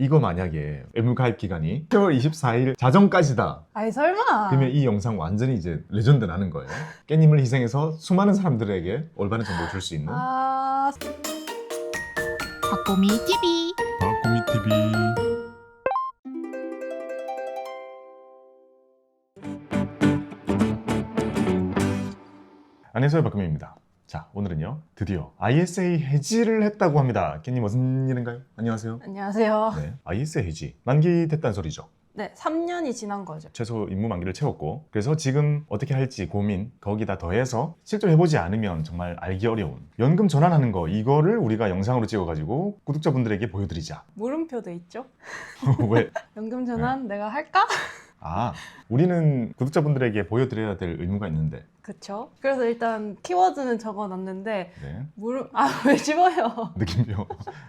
이거 만약에 의무 가입 기간이 10월 24일 자정까지다. 아이 설마. 그러면 이 영상 완전히 이제 레전드 나는 거예요. 깻님을 희생해서 수많은 사람들에게 올바른 정보 를 줄 수 있는 아 박보미 TV 바꾸미 TV. 안녕하세요 박금입니다. 자 오늘은요 드디어 ISA 해지를 했다고 합니다. 깻님 무슨 일인가요? 안녕하세요. 안녕하세요. 네, ISA 해지 만기 됐다는 소리죠. 네 3년이 지난 거죠. 최소 임무 만기를 채웠고 그래서 지금 어떻게 할지 고민 거기다 더해서 실제로 해보지 않으면 정말 알기 어려운 연금 전환하는 거 이거를 우리가 영상으로 찍어가지고 구독자분들에게 보여드리자. 물음표 돼 있죠? 왜? 연금 전환 내가 할까? 아 우리는 구독자분들에게 보여드려야 될 의무가 있는데 그쵸? 그래서 일단 키워드는 적어놨는데 네. 물음 아왜 집어요? 느낌표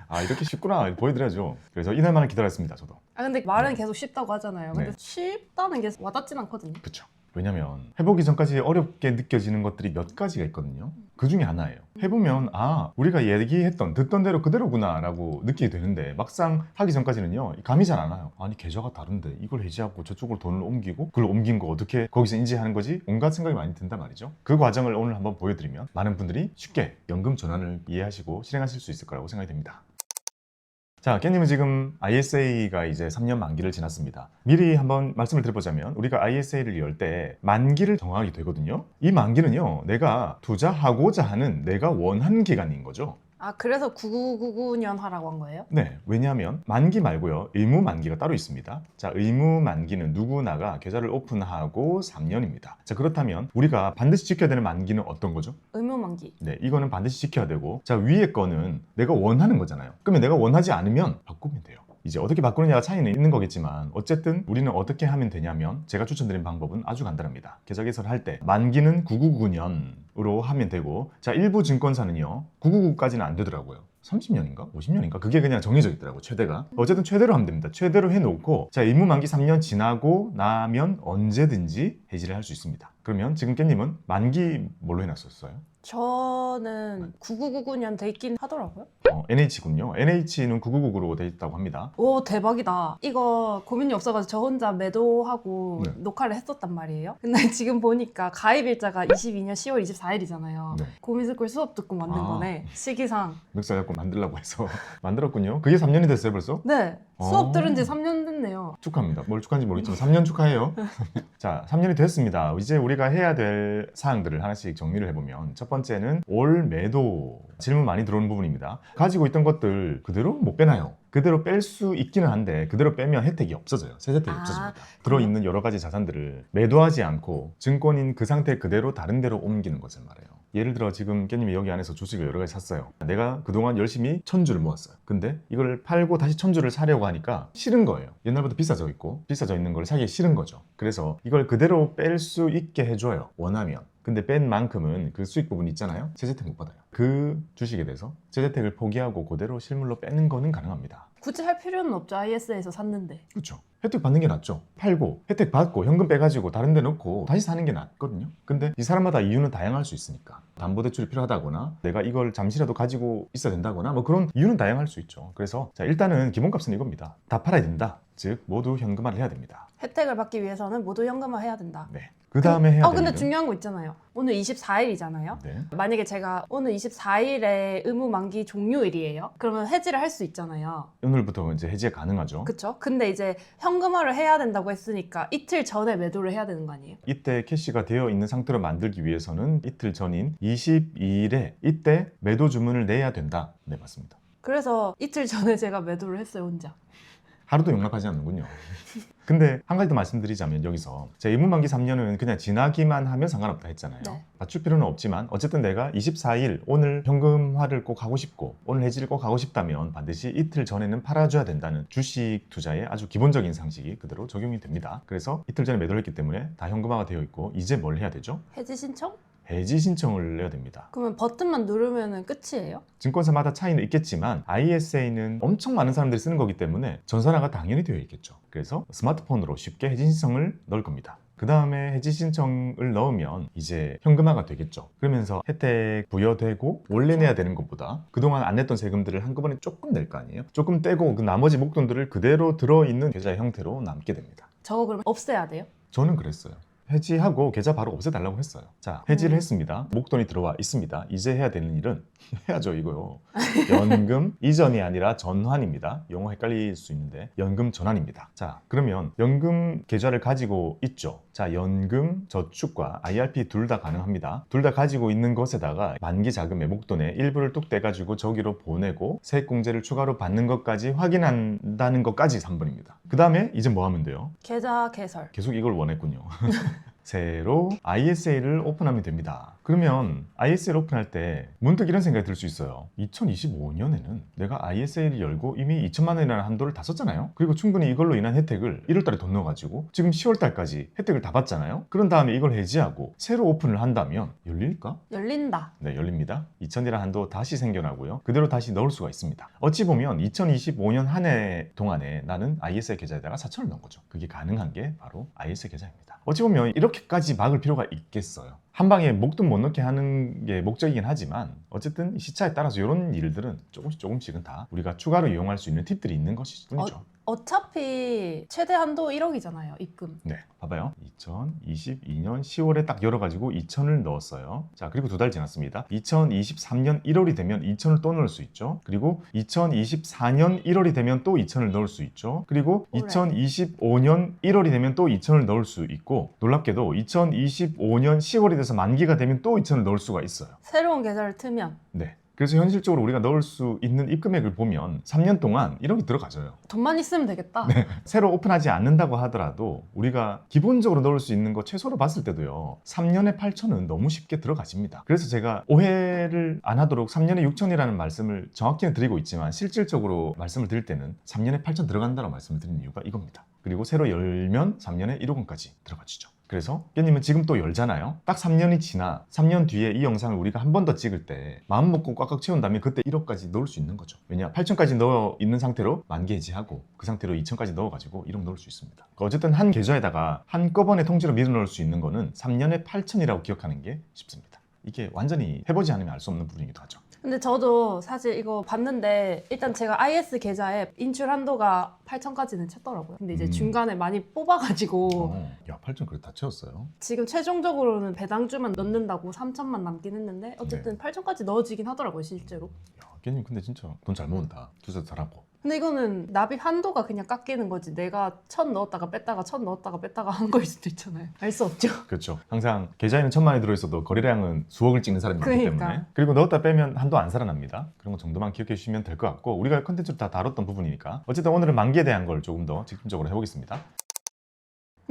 아 이렇게 쉽구나 보여드려야죠 그래서 이날만을 기다렸습니다 저도 아 근데 말은 계속 쉽다고 하잖아요. 근데 네. 쉽다는 게 와닿진 않거든요. 그쵸 왜냐면 해보기 전까지 어렵게 느껴지는 것들이 몇 가지가 있거든요. 그 중에 하나예요. 해보면 아 우리가 얘기했던 듣던 대로 그대로구나 라고 느끼게 되는데 막상 하기 전까지는요 감이 잘 안 와요. 아니 계좌가 다른데 이걸 해지하고 저쪽으로 돈을 옮기고 그걸 옮긴 거 어떻게 거기서 인지하는 거지? 온갖 생각이 많이 든단 말이죠. 그 과정을 오늘 한번 보여드리면 많은 분들이 쉽게 연금 전환을 이해하시고 실행하실 수 있을 거라고 생각이 됩니다 자, 깻님은 지금 ISA가 이제 3년 만기를 지났습니다. 미리 한번 말씀을 드려보자면 우리가 ISA를 열 때 만기를 정하게 되거든요. 이 만기는요, 내가 투자하고자 하는 내가 원하는 기간인 거죠. 아 그래서 9999년 하라고 한 거예요? 네, 왜냐하면 만기 말고요, 의무 만기가 따로 있습니다. 자, 의무 만기는 누구나가 계좌를 오픈하고 3년입니다. 자, 그렇다면 우리가 반드시 지켜야 되는 만기는 어떤 거죠? 의무 만기. 네, 이거는 반드시 지켜야 되고, 자, 위에 거는 내가 원하는 거잖아요. 그러면 내가 원하지 않으면 바꾸면 돼요. 이제 어떻게 바꾸느냐가 차이는 있는 거겠지만 어쨌든 우리는 어떻게 하면 되냐면 제가 추천드린 방법은 아주 간단합니다. 계좌 개설을 할때 만기는 999년으로 하면 되고 자 일부 증권사는요 999까지는 안 되더라고요. 30년인가? 50년인가? 그게 그냥 정해져 있더라고 최대가 어쨌든 최대로 하면 됩니다 최대로 해놓고 자 임무 만기 3년 지나고 나면 언제든지 해지를 할 수 있습니다 그러면 지금 깻님은 만기 뭘로 해놨었어요? 저는 9999년 돼 있긴 하더라고요. 어, NH군요 NH는 999로 돼 있다고 합니다 오 대박이다. 이거 고민이 없어가지고 저 혼자 매도하고 네. 녹화를 했었단 말이에요. 근데 지금 보니까 가입 일자가 22년 10월 24일이잖아요. 네. 고민스쿨 수업 듣고 만든 아. 거네. 시기상. 멱살 잡고 만들라고 해서 만들었군요 그게 3년이 됐어요 벌써? 네. 수업 어. 들은 지 3년 됐네요. 축하합니다. 뭘 축하한지 모르겠지만 3년 축하해요. 자, 3년이 됐습니다. 이제 우리가 해야 될 사항들을 하나씩 정리를 해보면 첫 번째는 올 매도 질문 많이 들어오는 부분입니다. 가지고 있던 것들 그대로 못 빼나요? 그대로 뺄 수 있기는 한데 그대로 빼면 혜택이 없어져요. 세 혜택이 아, 없어집니다. 들어있는 여러 가지 자산들을 매도하지 않고 증권인 그 상태 그대로 다른 데로 옮기는 것을 말해요. 예를 들어 지금 깻님이 여기 안에서 주식을 여러 가지 샀어요. 내가 그동안 열심히 천주를 모았어요. 근데 이걸 팔고 다시 천주를 사려고 하니까 싫은 거예요. 옛날부터 비싸져 있고 비싸져 있는 걸 사기 싫은 거죠. 그래서 이걸 그대로 뺄 수 있게 해줘요. 원하면. 근데 뺀 만큼은 그 수익 부분 있잖아요. 세제택 못 받아요. 그 주식에 대해서 세제택을 포기하고 그대로 실물로 빼는 거는 가능합니다. 굳이 할 필요는 없죠. IS에서 샀는데. 그렇죠. 혜택 받는 게 낫죠. 팔고 혜택 받고 현금 빼가지고 다른 데 넣고 다시 사는 게 낫거든요. 근데 이 사람마다 이유는 다양할 수 있으니까 담보대출이 필요하다거나 내가 이걸 잠시라도 가지고 있어야 된다거나 뭐 그런 이유는 다양할 수 있죠. 그래서 자 일단은 기본값은 이겁니다. 다 팔아야 된다. 즉 모두 현금화를 해야 됩니다. 혜택을 받기 위해서는 모두 현금화 해야 된다. 네. 그 다음에 해야 어 되는 근데 일은- 중요한 거 있잖아요. 오늘 24일이잖아요. 네. 만약에 제가 오늘 24일에 의무 만기 종료일이에요. 그러면 해지를 할 수 있잖아요. 오늘부터 이제 해지가 가능하죠. 그쵸? 근데 이제 현금화를 해야 된다고 했으니까 이틀 전에 매도를 해야 되는 거 아니에요? 이때 캐시가 되어 있는 상태로 만들기 위해서는 이틀 전인 22일에 이때 매도 주문을 내야 된다. 네 맞습니다. 그래서 이틀 전에 제가 매도를 했어요, 혼자. 하루도 용납하지 않는군요. 근데 한 가지 더 말씀드리자면 여기서 제 의무만기 3년은 그냥 지나기만 하면 상관없다 했잖아요. 네. 맞출 필요는 없지만 어쨌든 내가 24일 오늘 현금화를 꼭 하고 싶고 오늘 해지를 꼭 하고 싶다면 반드시 이틀 전에는 팔아줘야 된다는 주식 투자의 아주 기본적인 상식이 그대로 적용이 됩니다. 그래서 이틀 전에 매도를 했기 때문에 다 현금화가 되어 있고 이제 뭘 해야 되죠? 해지 신청? 해지 신청을 내야 됩니다. 그러면 버튼만 누르면 끝이에요? 증권사마다 차이는 있겠지만 ISA는 엄청 많은 사람들이 쓰는 거기 때문에 전산화가 당연히 되어 있겠죠. 그래서 스마트폰으로 쉽게 해지 신청을 넣을 겁니다. 그 다음에 해지 신청을 넣으면 이제 현금화가 되겠죠. 그러면서 혜택 부여되고 원래 내야 되는 것보다 그동안 안 냈던 세금들을 한꺼번에 조금 낼 거 아니에요? 조금 떼고 그 나머지 목돈들을 그대로 들어있는 계좌 형태로 남게 됩니다. 저거 그러면 없애야 돼요? 저는 그랬어요. 해지하고 계좌 바로 없애달라고 했어요. 자, 해지를 음. 했습니다. 목돈이 들어와 있습니다. 이제 해야 되는 일은 해야죠, 이거요. 연금 이전이 아니라 전환입니다. 용어 헷갈릴 수 있는데 연금 전환입니다. 자, 그러면 연금 계좌를 가지고 있죠. 자, 연금 저축과 IRP 둘 다 가능합니다. 둘 다 가지고 있는 것에다가 만기 자금의 목돈의 일부를 뚝 떼가지고 저기로 보내고 세액공제를 추가로 받는 것까지 확인한다는 것까지 3번입니다. 그 다음에 이제 뭐 하면 돼요? 계좌 개설. 계속 이걸 원했군요. 새로 ISA를 오픈하면 됩니다. 그러면 ISA를 오픈할 때 문득 이런 생각이 들 수 있어요. 2025년에는 내가 ISA를 열고 이미 2천만 원이라는 한도를 다 썼잖아요. 그리고 충분히 이걸로 인한 혜택을 1월달에 돈 넣어가지고 지금 10월달까지 혜택을 다 받잖아요. 그런 다음에 이걸 해지하고 새로 오픈을 한다면 열릴까? 열린다. 네, 열립니다. 2000이라는 한도 다시 생겨나고요. 그대로 다시 넣을 수가 있습니다. 어찌 보면 2025년 한 해 동안에 나는 ISA 계좌에다가 4천을 넣은 거죠. 그게 가능한 게 바로 ISA 계좌입니다. 어찌 보면 이렇게 까지 막을 필요가 있겠어요. 한 방에 목돈 못 넣게 하는 게 목적이긴 하지만 어쨌든 시차에 따라서 이런 일들은 조금씩 조금씩은 다 우리가 추가로 이용할 수 있는 팁들이 있는 것일 뿐이죠. 어 차피 최대 한도 1억이잖아요, 입금. 네, 봐봐요. 2022년 10월에 딱 열어가지고 2천을 넣었어요. 자, 그리고 두 달 지났습니다. 2023년 1월이 되면 2천을 또 넣을 수 있죠. 그리고 2024년 1월이 되면 또 2천을 넣을 수 있죠. 그리고 올해. 2025년 1월이 되면 또 2천을 넣을 수 있고 놀랍게도 2025년 10월이 돼서 만기가 되면 또 2천을 넣을 수가 있어요. 새로운 계좌를 트면 네. 그래서 현실적으로 우리가 넣을 수 있는 입금액을 보면 3년 동안 1억이 들어가져요. 돈만 있으면 되겠다. 새로 오픈하지 않는다고 하더라도 우리가 기본적으로 넣을 수 있는 거 최소로 봤을 때도요 3년에 8천은 너무 쉽게 들어가집니다 그래서 제가 오해를 안 하도록 3년에 6천이라는 말씀을 정확히는 드리고 있지만 실질적으로 말씀을 드릴 때는 3년에 8천 들어간다고 말씀을 드리는 이유가 이겁니다 그리고 새로 열면 3년에 1억 원까지 들어가지죠 그래서 깨님은 지금 또 열잖아요. 딱 3년이 지나 3년 뒤에 이 영상을 우리가 한 번 더 찍을 때 마음 먹고 꽉꽉 채운 다음에 그때 1억까지 넣을 수 있는 거죠. 왜냐 8천까지 넣어 있는 상태로 만기 해지하고 그 상태로 2천까지 넣어가지고 1억 넣을 수 있습니다. 그러니까 어쨌든 한 계좌에다가 한꺼번에 통째로 밀어 넣을 수 있는 거는 3년에 8천이라고 기억하는 게 쉽습니다. 이게 완전히 해보지 않으면 알 수 없는 부분이기도 하죠. 근데 저도 사실 이거 봤는데 일단 제가 IS 계좌에 인출 한도가 8천까지는 쳤더라고요. 근데 이제 음. 중간에 많이 뽑아가지고 어, 야 8천 그래 다 채웠어요. 지금 최종적으로는 배당주만 넣는다고 3천만 남긴 했는데 어쨌든 8천까지 넣어지긴 하더라고요 실제로. 야 깨님 근데 진짜 돈 잘 모은다. 투자도 잘하고. 근데 이거는 납입 한도가 그냥 깎이는 거지 내가 천 넣었다가 뺐다가 천 넣었다가 뺐다가 한 거일 수도 있잖아요. 알 수 없죠. 그렇죠. 항상 계좌에는 천만 원이 들어있어도 거래량은 수억을 찍는 사람이 많기 그러니까. 때문에 그리고 넣었다 빼면 한도 안 살아납니다. 그런 거 정도만 기억해 주시면 될 것 같고 우리가 컨텐츠로 다 다뤘던 부분이니까 어쨌든 오늘은 만기에 대한 걸 조금 더 집중적으로 해보겠습니다.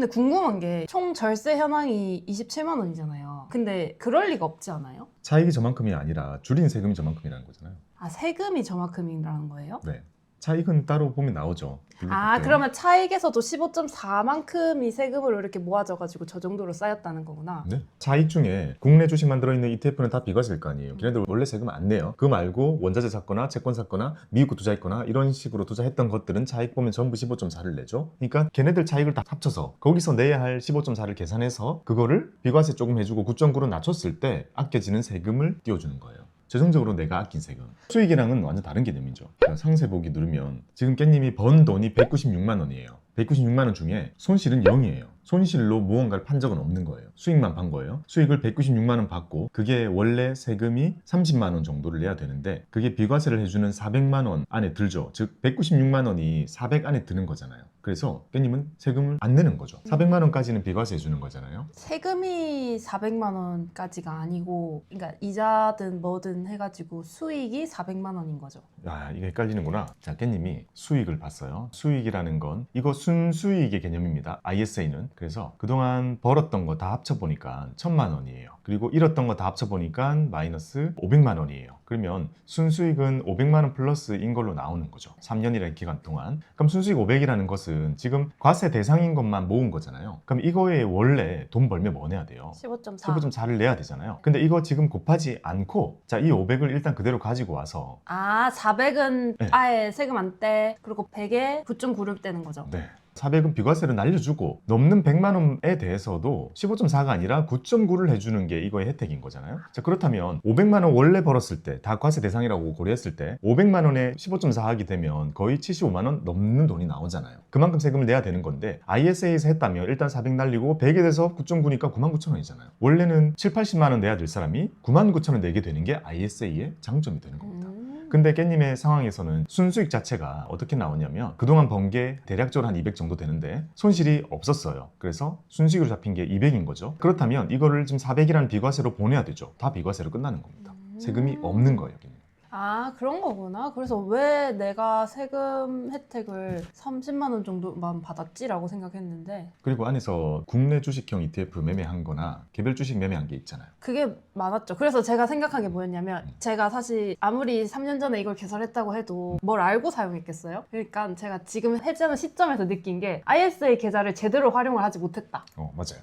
근데 궁금한 게 총 절세 현황이 27만 원이잖아요. 근데 그럴 리가 없지 않아요? 차익이 저만큼이 아니라 줄인 세금이 저만큼이라는 거잖아요. 아 세금이 저만큼이라는 거예요? 네. 차익은 따로 보면 나오죠. 아 그때. 그러면 차익에서도 15.4만큼이 세금으로 이렇게 모아져가지고 저 정도로 쌓였다는 거구나. 네. 차익 중에 국내 주식만 들어있는 ETF는 다 비과세일 거 아니에요. 걔네들 원래 세금 안 내요. 그거 말고 원자재 샀거나 채권 샀거나 미국 거 투자했거나 이런 식으로 투자했던 것들은 차익 보면 전부 15.4를 내죠. 그러니까 걔네들 차익을 다 합쳐서 거기서 내야 할 15.4를 계산해서 그거를 비과세 조금 해주고 9.9로 낮췄을 때 아껴지는 세금을 띄워주는 거예요. 최종적으로 내가 아낀 세금. 수익이랑은 완전 다른 개념이죠. 자, 상세 보기 누르면 지금 깻님이 번 돈이 196만 원이에요. 196만 원 중에 손실은 0이에요. 손실로 무언가를 판 적은 없는 거예요. 수익만 판 거예요. 수익을 196만 원 받고 그게 원래 세금이 30만 원 정도를 내야 되는데 그게 비과세를 해주는 400만 원 안에 들죠. 즉 196만 원이 400 안에 드는 거잖아요. 그래서 깻님은 세금을 안 내는 거죠. 400만 원까지는 비과세 해주는 거잖아요. 세금이 400만 원까지가 아니고, 그러니까 이자든 뭐든 해가지고 수익이 400만 원인 거죠. 아, 이게 헷갈리는구나. 자, 깻님이 수익을 봤어요. 수익이라는 건 이거 순수익의 개념입니다. ISA는. 그래서 그동안 벌었던 거 다 합쳐보니까 천만 원이에요. 그리고 잃었던 거 다 합쳐보니까 마이너스 500만 원이에요. 그러면 순수익은 500만 원 플러스인 걸로 나오는 거죠. 3년이라는 기간 동안. 그럼 순수익 500이라는 것은 지금 과세 대상인 것만 모은 거잖아요. 그럼 이거에 원래 돈 벌면 뭐 내야 돼요? 15.4. 15.4를 내야 되잖아요. 근데 이거 지금 곱하지 않고 자, 이 500을 일단 그대로 가지고 와서 아, 400은 네. 아예 세금 안 떼. 그리고 100에 9.9를 떼는 거죠. 네. 400은 비과세를 날려주고 넘는 100만 원에 대해서도 15.4가 아니라 9.9를 해주는 게 이거의 혜택인 거잖아요. 자 그렇다면 500만 원 원래 벌었을 때 다 과세 대상이라고 고려했을 때 500만 원에 15.4 하게 되면 거의 75만 원 넘는 돈이 나오잖아요. 그만큼 세금을 내야 되는 건데 ISA에서 했다면 일단 400 날리고 100에 대해서 9.9니까 9만 9천 원이잖아요. 원래는 7, 80만 원 내야 될 사람이 9만 9천 원 내게 되는 게 ISA의 장점이 되는 겁니다. 음. 근데 깻님의 상황에서는 순수익 자체가 어떻게 나오냐면 그동안 번 게 대략적으로 한 200 정도 되는데 손실이 없었어요. 그래서 순수익으로 잡힌 게 200인 거죠. 그렇다면 이거를 지금 400이라는 비과세로 보내야 되죠. 다 비과세로 끝나는 겁니다. 세금이 음. 없는 거예요, 여기는. 아 그런 거구나. 그래서 왜 내가 세금 혜택을 30만 원 정도만 받았지라고 생각했는데 그리고 안에서 국내 주식형 ETF 매매한 거나 개별 주식 매매한 게 있잖아요. 그게 많았죠. 그래서 제가 생각한 게 뭐였냐면 음. 제가 사실 아무리 3년 전에 이걸 개설했다고 해도 뭘 알고 사용했겠어요? 그러니까 제가 지금 해지하는 시점에서 느낀 게 ISA 계좌를 제대로 활용을 하지 못했다. 어, 맞아요.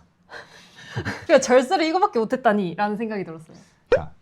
그러니까 절세를 이거밖에 못했다니라는 생각이 들었어요.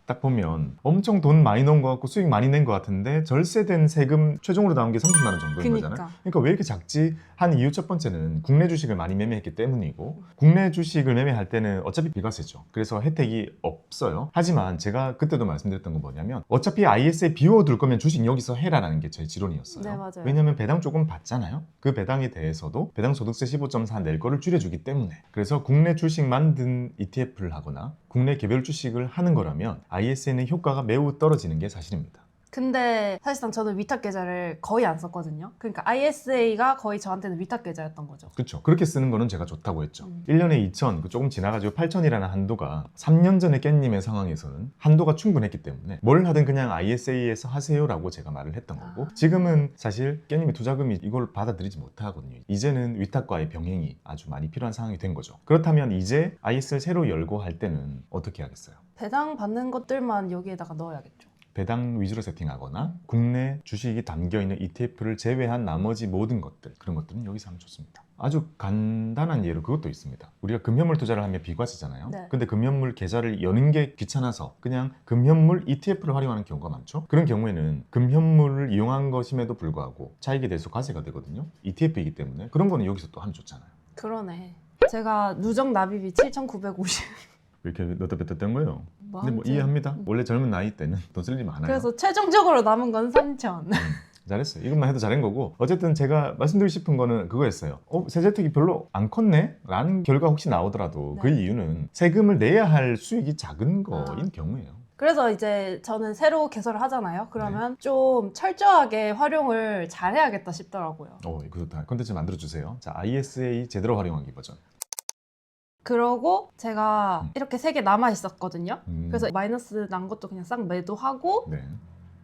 자, 딱 보면 엄청 돈 많이 넣은 것 같고 수익 많이 낸 것 같은데 절세된 세금 최종으로 나온 게 30만 원 정도인 그니까. 거잖아요. 그러니까 왜 이렇게 작지? 한 이유 첫 번째는 국내 주식을 많이 매매했기 때문이고 국내 주식을 매매할 때는 어차피 비과세죠. 그래서 혜택이 없어요. 하지만 제가 그때도 말씀드렸던 건 뭐냐면 어차피 IS에 비워둘 거면 주식 여기서 해라라는 게 제 지론이었어요. 네, 맞아요. 왜냐면 배당 조금 받잖아요. 그 배당에 대해서도 배당 소득세 15.4 낼 거를 줄여주기 때문에 그래서 국내 주식 만든 ETF를 하거나 국내 개별 주식을 하는 거라면 IS에는 효과가 매우 떨어지는 게 사실입니다. 근데 사실상 저는 위탁 계좌를 거의 안 썼거든요. 그러니까 ISA가 거의 저한테는 위탁 계좌였던 거죠. 그렇죠. 그렇게 쓰는 거는 제가 좋다고 했죠. 음. 1년에 2천, 그 조금 지나가지고 8천이라는 한도가 3년 전에 깻님의 상황에서는 한도가 충분했기 때문에 뭘 하든 그냥 ISA에서 하세요라고 제가 말을 했던 거고 아. 지금은 사실 깻님의 투자금이 이걸 받아들이지 못하거든요. 이제는 위탁과의 병행이 아주 많이 필요한 상황이 된 거죠. 그렇다면 이제 IS를 새로 열고 할 때는 어떻게 하겠어요? 배당 받는 것들만 여기에다가 넣어야겠죠. 배당 위주로 세팅하거나 국내 주식이 담겨 있는 ETF를 제외한 나머지 모든 것들 그런 것들은 여기서 하면 좋습니다. 아주 간단한 예로 그것도 있습니다. 우리가 금현물 투자를 하면 비과세잖아요. 네. 근데 금현물 계좌를 여는 게 귀찮아서 그냥 금현물 ETF를 활용하는 경우가 많죠. 그런 경우에는 금현물을 이용한 것임에도 불구하고 차익에 대해서 과세가 되거든요. ETF이기 때문에 그런 거는 여기서 또 하면 좋잖아요. 그러네. 제가 누적 납입이 7,950. 왜 이렇게 뺐다 된 거예요. 뭐 근데 뭐. 이해합니다. 원래 젊은 나이 때는 돈 쓸 일이 많아요. 그래서 최종적으로 남은 건 3,000. 잘했어요. 이것만 해도 잘한 거고 어쨌든 제가 말씀드리고 싶은 거는 그거였어요. 어, 세제택이 별로 안 컸네? 라는 결과 혹시 나오더라도 그 네. 이유는 세금을 내야 할 수익이 작은 거인 아. 경우예요. 그래서 이제 저는 새로 개설을 하잖아요. 그러면 좀 철저하게 활용을 잘해야겠다 싶더라고요. 어, 이거 좋다. 컨텐츠 만들어주세요. 자, ISA 제대로 활용하기 버전. 그러고 제가 음. 이렇게 세 개 남아 있었거든요. 음, 그래서 마이너스 난 것도 그냥 싹 매도하고 네.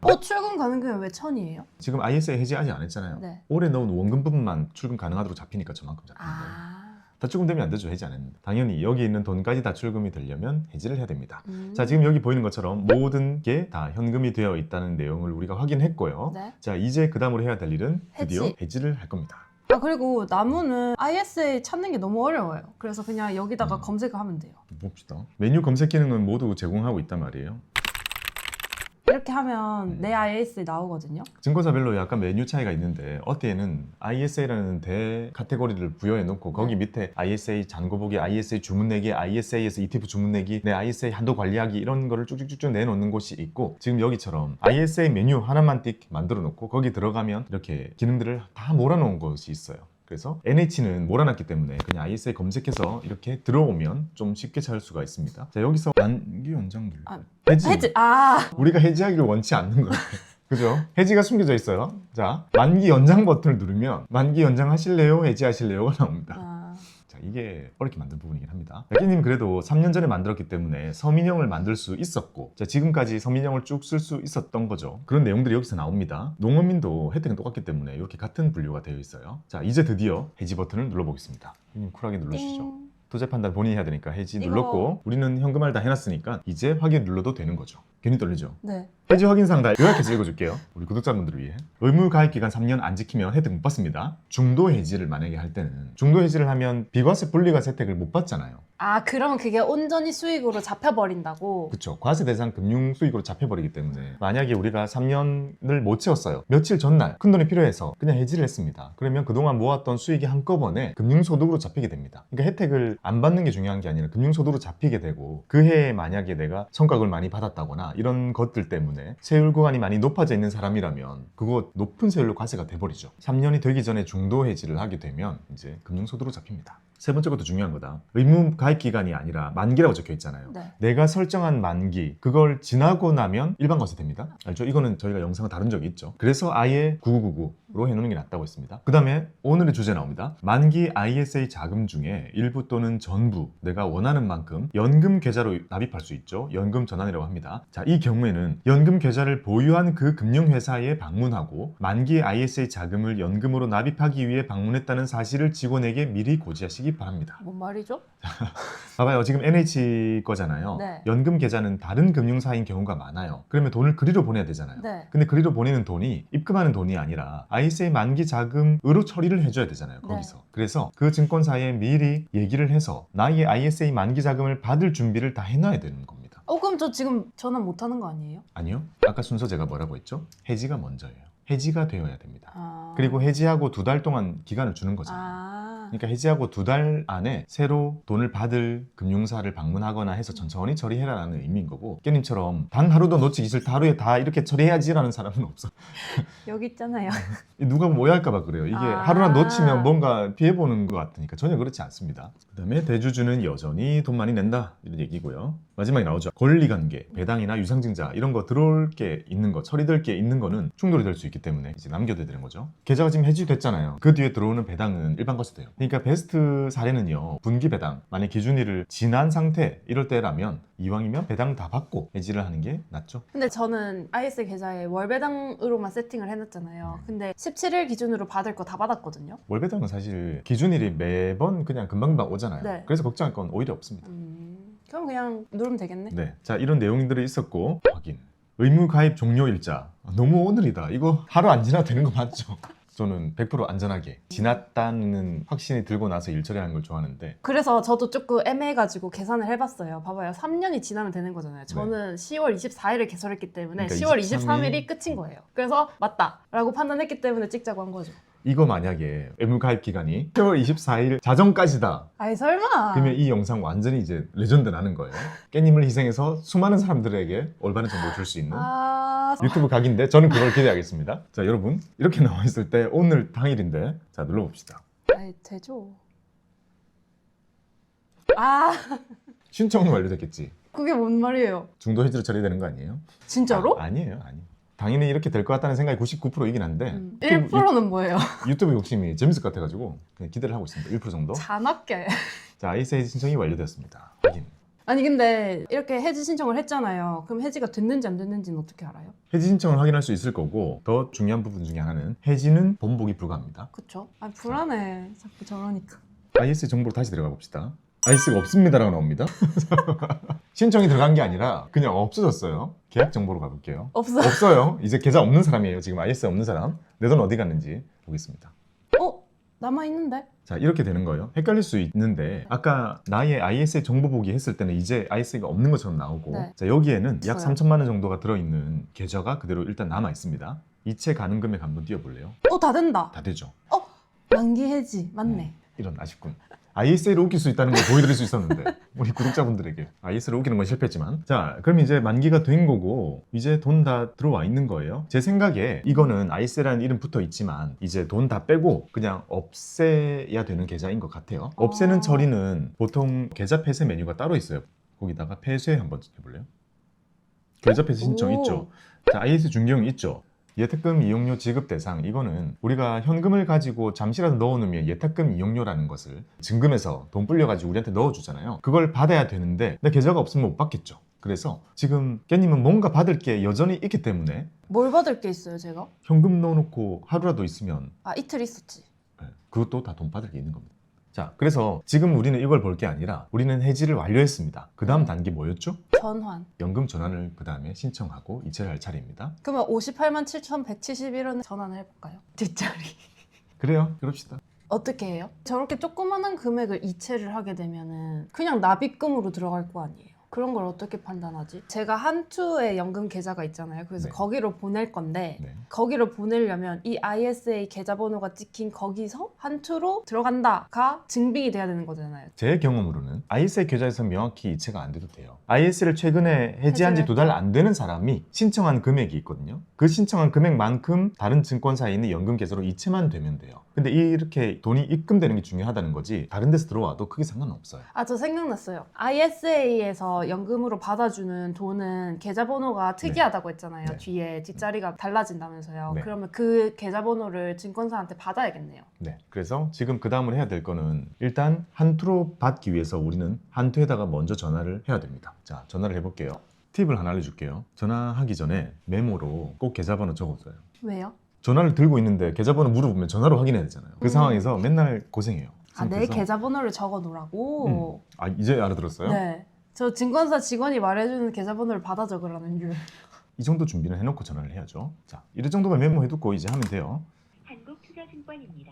어 출금 가능금이 왜 천이에요? 지금 ISA 해지 아직 안 했잖아요. 네. 올해 넣은 원금 부분만 출금 가능하도록 잡히니까 저만큼 잡히는 거예요. 아. 다 출금되면 안 되죠. 해지 안 했는데. 당연히 여기 있는 돈까지 다 출금이 되려면 해지를 해야 됩니다. 음. 자, 지금 여기 보이는 것처럼 모든 게 다 현금이 되어 있다는 내용을 우리가 확인했고요. 네. 자, 이제 그 다음으로 해야 될 일은 드디어 해지. 해지를 할 겁니다. 아 그리고 나무는 ISA 찾는 게 너무 어려워요. 그래서 그냥 여기다가 음. 검색을 하면 돼요. 봅시다. 메뉴 검색 기능은 모두 제공하고 있단 말이에요. 이렇게 하면 음. 내 ISA 나오거든요. 증권사별로 약간 메뉴 차이가 있는데 어디에는 ISA라는 대 카테고리를 부여해 놓고 거기 네. 밑에 ISA 잔고 보기, ISA 주문 내기, ISA에서 ETF 주문 내기, 내 ISA 한도 관리하기 이런 거를 쭉쭉쭉쭉 내놓는 곳이 있고 지금 여기처럼 ISA 메뉴 하나만 띡 만들어 놓고 거기 들어가면 이렇게 기능들을 다 몰아놓은 곳이 있어요. 그래서 NH는 몰아놨기 때문에 그냥 ISA 검색해서 이렇게 들어오면 좀 쉽게 찾을 수가 있습니다. 자 여기서 만기 연장 눌러. 아, 해지. 해지. 아 우리가 해지하기를 원치 않는 거예요. 그죠? 해지가 숨겨져 있어요. 자, 만기 연장 버튼을 누르면 만기 연장 하실래요? 해지하실래요가 나옵니다. 아, 자, 이게 어렵게 만든 부분이긴 합니다. 야끼님 그래도 3년 전에 만들었기 때문에 서민형을 만들 수 있었고, 자, 지금까지 서민형을 쭉 쓸 수 있었던 거죠. 그런 내용들이 여기서 나옵니다. 농어민도 혜택은 똑같기 때문에 이렇게 같은 분류가 되어 있어요. 자, 이제 드디어 해지 버튼을 눌러보겠습니다. 님 쿨하게 누르시죠. 띵. 투자 판단 본인이 해야 되니까 해지 이거- 눌렀고 우리는 현금화를 다 해놨으니까 이제 확인 눌러도 되는 거죠. 괜히 떨리죠. 네. 해지 확인사항 다 요약해서 읽어줄게요. 우리 구독자분들을 위해. 의무 가입 기간 3년 안 지키면 혜택 못 받습니다. 중도 해지를 만약에 할 때는 중도 해지를 하면 비과세 분리과세 혜택을 못 받잖아요. 아 그러면 그게 온전히 수익으로 잡혀버린다고. 그렇죠. 과세 대상 금융 수익으로 잡혀버리기 때문에 만약에 우리가 3년을 못 채웠어요. 며칠 전날 큰 돈이 필요해서 그냥 해지를 했습니다. 그러면 그동안 모았던 수익이 한꺼번에 금융 소득으로 잡히게 됩니다. 그러니까 혜택을 안 받는 게 중요한 게 아니라 금융 소득으로 잡히게 되고 그 해에 만약에 내가 성과급을 많이 받았다거나 이런 것들 때문에 세율 구간이 많이 높아져 있는 사람이라면 그거 높은 세율로 과세가 돼버리죠. 3년이 되기 전에 중도 해지를 하게 되면 이제 금융 소득으로 잡힙니다. 세 번째 것도 중요한 거다. 의무 가입 기간이 아니라 만기라고 적혀 있잖아요. 네. 내가 설정한 만기 그걸 지나고 나면 일반 과세 됩니다. 알죠? 이거는 저희가 영상을 다룬 적이 있죠. 그래서 아예 9999 로 해놓는 게 낫다고 했습니다. 그 다음에 오늘의 주제 나옵니다. 만기 ISA 자금 중에 일부 또는 전부 내가 원하는 만큼 연금 계좌로 납입할 수 있죠. 연금 전환이라고 합니다. 자, 이 경우에는 연금 계좌를 보유한 그 금융회사에 방문하고 만기 ISA 자금을 연금으로 납입하기 위해 방문했다는 사실을 직원에게 미리 고지하시기 바랍니다. 뭔 말이죠? 봐봐요. 지금 NH 거잖아요. 네. 연금 계좌는 다른 금융사인 경우가 많아요. 그러면 돈을 그리로 보내야 되잖아요. 네. 근데 그리로 보내는 돈이 입금하는 돈이 아니라 ISA 만기 자금으로 처리를 해줘야 되잖아요. 네. 거기서. 그래서 그 증권사에 미리 얘기를 해서 나의 ISA 만기 자금을 받을 준비를 다 해놔야 되는 겁니다. 어 그럼 저 지금 전환 못 하는 거 아니에요? 아니요. 아까 순서 제가 뭐라고 했죠? 해지가 먼저예요. 해지가 되어야 됩니다. 아. 그리고 해지하고 두 달 동안 기간을 주는 거잖아요. 아. 그러니까 해지하고 두 달 안에 새로 돈을 받을 금융사를 방문하거나 해서 천천히 처리해라라는 의미인 거고 깨님처럼 단 하루도 놓치기 싫다 하루에 다 이렇게 처리해야지라는 사람은 없어. 여기 있잖아요. 누가 뭐 오해할까 봐 그래요. 이게 아. 하루나 놓치면 뭔가 피해보는 것 같으니까 전혀 그렇지 않습니다. 그 다음에 대주주는 여전히 돈 많이 낸다 이런 얘기고요. 마지막에 나오죠. 권리관계 배당이나 유상증자 이런 거 들어올 게 있는 거 처리될 게 있는 거는 충돌이 될 수 있기 때문에 이제 남겨둬야 되는 거죠. 계좌가 지금 해지됐잖아요. 그 뒤에 들어오는 배당은 일반 과세 돼요 그러니까 베스트 사례는요 분기 배당 만약 기준일을 지난 상태 이럴 때라면 이왕이면 배당 다 받고 해지를 하는 게 낫죠 근데 저는 IS 계좌에 월 배당으로만 세팅을 해놨잖아요. 음. 근데 17일 기준으로 받을 거 다 받았거든요. 월 배당은 사실 기준일이 매번 그냥 금방금방 오잖아요 네. 그래서 걱정할 건 오히려 없습니다 음, 그럼 그냥 누르면 되겠네. 네. 자, 이런 내용들이 있었고 확인. 의무 가입 종료 일자. 아, 너무 오늘이다. 이거 하루 안 지나도 되는 거 맞죠? 저는 100% 안전하게 지났다는 확신이 들고 나서 일 처리하는 걸 좋아하는데 그래서 저도 조금 애매해가지고 계산을 해봤어요. 봐봐요. 3년이 지나면 되는 거잖아요. 저는 10월 24일을 개설했기 때문에 네. 그러니까 10월 23일 23일이 끝인 거예요. 그래서 맞다라고 판단했기 때문에 찍자고 한 거죠. 이거 만약에 의무 가입 기간이 10월 24일 자정까지다. 아이 설마. 그러면 이 영상 완전히 이제 레전드 나는 거예요. 깻님을 희생해서 수많은 사람들에게 올바른 정보를 줄 수 있는 아 유튜브 각인데 저는 그걸 기대하겠습니다. 자, 여러분. 이렇게 나와 있을 때 오늘 당일인데 자, 눌러봅시다. 아이 되죠. 아 신청은 완료됐겠지. 그게 뭔 말이에요? 중도 해지로 처리되는 거 아니에요? 진짜로? 아, 니에요 아니에요. 당연히 이렇게 될 것 같다는 생각이 99%이긴 한데 음, 유튜브, 1%는 뭐예요? 유, 튜브 욕심이 재밌을 것 같아가지고 그냥 기대를 하고 있습니다. 1% 정도. 잔악계. 자, 아이세이 신청이 완료되었습니다. 확인. 아니 근데 이렇게 해지 신청을 했잖아요. 그럼 해지가 됐는지 안 됐는지는 어떻게 알아요? 해지 신청을 확인할 수 있을 거고 더 중요한 부분 중에 하나는 해지는 번복이 불가합니다. 그쵸? 아 불안해. 자꾸 저러니까. IS 정보로 다시 들어가 봅시다. IS가 없습니다라고 나옵니다. 신청이 들어간 게 아니라 그냥 없어졌어요. 계약 정보로 가볼게요. 없어. 없어요. 이제 계좌 없는 사람이에요. 지금 IS 없는 사람. 내 돈 어디 갔는지 보겠습니다. 어? 남아 있는데? 자 이렇게 되는 거예요. 헷갈릴 수 있는데 아까 나의 IS의 정보 보기 했을 때는 이제 IS가 없는 것처럼 나오고 네. 자 여기에는 약 없어요. 3천만 원 정도가 들어있는 계좌가 그대로 일단 남아 있습니다. 이체 가능 금액 한번 띄워볼래요? 어 다 된다. 다 되죠. 만기 해지 맞네. 이런 아쉽군. IS를 웃길 수 있다는 걸 보여드릴 수 있었는데 우리 구독자분들에게 IS를 웃기는 건 실패했지만 자 그럼 이제 만기가 된 거고 이제 돈 다 들어와 있는 거예요 제 생각에 이거는 IS라는 이름 붙어 있지만 이제 돈 다 빼고 그냥 없애야 되는 계좌인 것 같아요 없애는 아. 처리는 보통 계좌 폐쇄 메뉴가 따로 있어요 거기다가 폐쇄 한번 해볼래요? 계좌 폐쇄 신청 오. 있죠 자 IS 준경 있죠 예탁금 이용료 지급 대상 이거는 우리가 현금을 가지고 잠시라도 넣어놓으면 예탁금 이용료라는 것을 증금해서 돈 불려가지고 우리한테 넣어주잖아요. 그걸 받아야 되는데 내 계좌가 없으면 못 받겠죠. 그래서 지금 깻님은 뭔가 받을 게 여전히 있기 때문에 뭘 받을 게 있어요 제가? 현금 넣어놓고 하루라도 있으면 아 이틀 있었지. 예, 그것도 다 돈 받을 게 있는 겁니다. 자, 그래서 지금 우리는 이걸 볼 게 아니라 우리는 해지를 완료했습니다. 그 다음 단계 뭐였죠? 전환. 연금 전환을 그 다음에 신청하고 이체를 할 차례입니다. 그러면 58만 7,171원 전환을 해볼까요? 뒷자리. 그래요. 그럽시다. 어떻게 해요? 저렇게 조그만한 금액을 이체를 하게 되면은 그냥 납입금으로 들어갈 거 아니에요. 그런 걸 어떻게 판단하지? 제가 한투의 연금 계좌가 있잖아요. 그래서 네. 거기로 보낼 건데 네. 거기로 보내려면 이 ISA 계좌번호가 찍힌 거기서 한투로 들어간다가 증빙이 돼야 되는 거잖아요. 제 경험으로는 ISA 계좌에서 명확히 이체가 안 돼도 돼요. IS를 최근에 해지한 지 두 달 안 되는 사람이 신청한 금액이 있거든요. 그 신청한 금액만큼 다른 증권사에 있는 연금 계좌로 이체만 되면 돼요. 근데 이렇게 돈이 입금되는 게 중요하다는 거지 다른 데서 들어와도 크게 상관은 없어요. 아, 저 생각났어요. ISA에서 연금으로 받아주는 돈은 계좌번호가 특이하다고 했잖아요. 네. 뒤에 뒷자리가 달라진다면서요. 네. 그러면 그 계좌번호를 증권사한테 받아야겠네요. 네. 그래서 지금 그 다음으로 해야 될 거는 일단 한투로 받기 위해서 우리는 한투에다가 먼저 전화를 해야 됩니다. 자, 전화를 해볼게요. 팁을 하나 알려줄게요. 전화하기 전에 메모로 꼭 계좌번호 적어줘요. 왜요? 전화를 들고 있는데 계좌번호 물어보면 전화로 확인해야 되잖아요. 그 음. 상황에서 맨날 고생해요. 아, 내 그래서- 계좌번호를 적어 놓으라고? 아 이제 알아들었어요? 네. 저 증권사 직원이 말해주는 계좌번호를 받아 적으라는 줄. 이 정도 준비는 해놓고 전화를 해야죠. 자, 이 정도만 메모해두고 이제 하면 돼요. 한국투자증권입니다.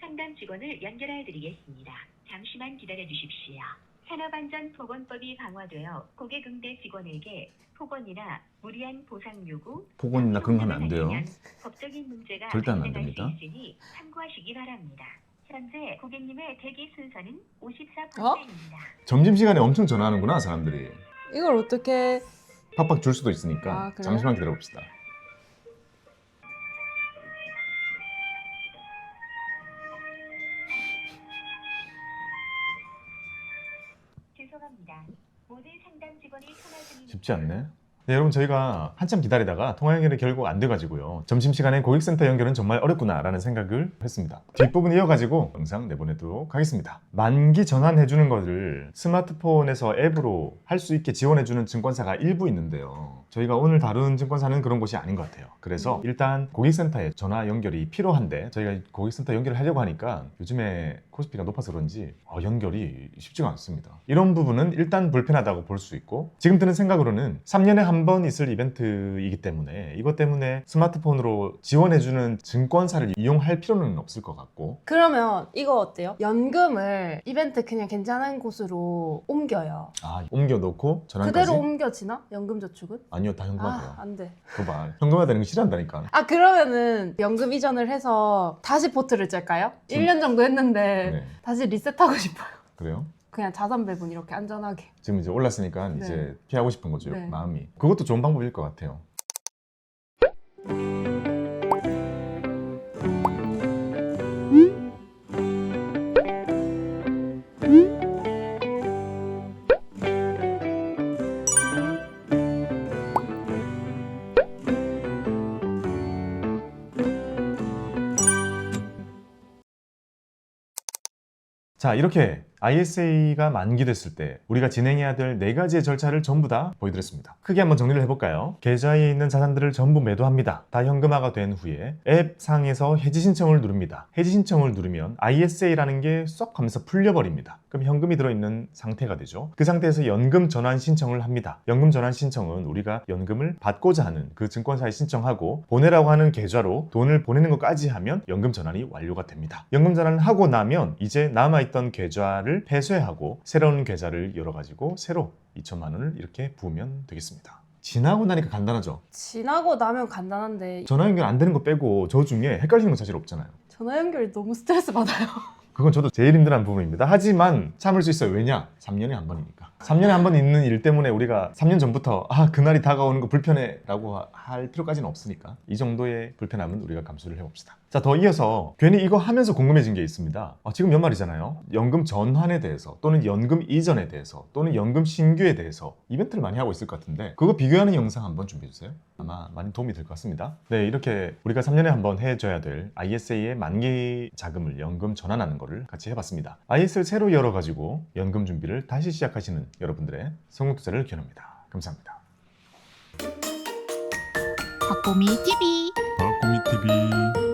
상담 직원을 연결해 드리겠습니다. 잠시만 기다려 주십시오. 산업안전보건법이 강화되어 고객 응대 직원에게 폭언이나 무리한 보상 요구, 폭언이나 그런 거 하면 안 돼요. 법적인 문제가 절대 하면 안 발생할 됩니다. 수 있으니 참고하시기 바랍니다. 현재 고객님의 대기 순서는 어? 54%입니다. 점심시간에 엄청 전화하는구나 사람들이. 이걸 어떻게 팍팍 줄 수도 있으니까 아, 그래요? 잠시만 기다려봅시다. 쉽지 않네. 네, 여러분 저희가 한참 기다리다가 통화 연결이 결국 안 돼가지고요. 점심시간에 고객센터 연결은 정말 어렵구나라는 생각을 했습니다. 뒷부분 이어가지고 영상 내보내도록 하겠습니다. 만기 전환해주는 것을 스마트폰에서 앱으로 할 수 있게 지원해주는 증권사가 일부 있는데요. 저희가 오늘 다룬 증권사는 그런 곳이 아닌 것 같아요. 그래서 일단 고객센터에 전화 연결이 필요한데 저희가 고객센터 연결을 하려고 하니까 요즘에 코스피가 높아서 그런지 어, 연결이 쉽지가 않습니다. 이런 부분은 일단 불편하다고 볼 수 있고 지금 드는 생각으로는 3년에 한번 있을 이벤트이기 때문에 이것 때문에 스마트폰으로 지원해주는 증권사를 이용할 필요는 없을 것 같고 그러면 이거 어때요? 연금을 이벤트 그냥 괜찮은 곳으로 옮겨요. 아 옮겨놓고 전환까지 그대로 옮겨지나? 연금저축은? 아니요 다 현금화 돼요. 아, 안 돼. 그거 봐 현금화 되는 거 싫어한다니까. 아, 그러면은 연금 이전을 해서 다시 포트를 짤까요? 좀- 1년 정도 했는데 네 다시 리셋하고 싶어요. 그래요. 그냥 자산 배분 이렇게 안전하게. 지금 이제 올랐으니까 네. 이제 피하고 싶은 거죠 네. 마음이. 그것도 좋은 방법일 것 같아요. 자 이렇게 ISA가 만기됐을 때 우리가 진행해야 될 네 가지의 절차를 전부 다 보여드렸습니다. 크게 한번 정리를 해볼까요? 계좌에 있는 자산들을 전부 매도합니다. 다 현금화가 된 후에 앱 상에서 해지 신청을 누릅니다. 해지 신청을 누르면 ISA라는 게 쏙 하면서 풀려버립니다. 그럼 현금이 들어있는 상태가 되죠. 그 상태에서 연금 전환 신청을 합니다. 연금 전환 신청은 우리가 연금을 받고자 하는 그 증권사에 신청하고 보내라고 하는 계좌로 돈을 보내는 것까지 하면 연금 전환이 완료가 됩니다. 연금 전환을 하고 나면 이제 남아있던 계좌를 폐쇄하고 새로운 계좌를 열어가지고 새로 2천만 원을 이렇게 부으면 되겠습니다. 지나고 나니까 간단하죠. 지나고 나면 간단한데 전화 연결 안 되는 거 빼고 저 중에 헷갈리는 건 사실 없잖아요. 전화 연결이 너무 스트레스 받아요. 그건 저도 제일 힘든 부분입니다. 하지만 참을 수 있어요. 왜냐? 3년에 한 번이니까. 3년에 한 번 있는 일 때문에 우리가 3년 전부터 아, 그날이 다가오는 거 불편해 라고 할 필요까지는 없으니까 이 정도의 불편함은 우리가 감수를 해봅시다. 자, 더 이어서 괜히 이거 하면서 궁금해진 게 있습니다. 아, 지금 연말이잖아요. 연금 전환에 대해서 또는 연금 이전에 대해서 또는 연금 신규에 대해서 이벤트를 많이 하고 있을 것 같은데 그거 비교하는 영상 한번 준비해 주세요. 아마 많이 도움이 될 것 같습니다. 네, 이렇게 우리가 3년에 한 번 해줘야 될 ISA의 만기 자금을 연금 전환하는 거를 같이 해봤습니다. IS를 새로 열어가지고 연금 준비를 다시 시작하시는 여러분들의 성공 투자를 기원합니다. 감사합니다. 박보미 TV 박구미 TV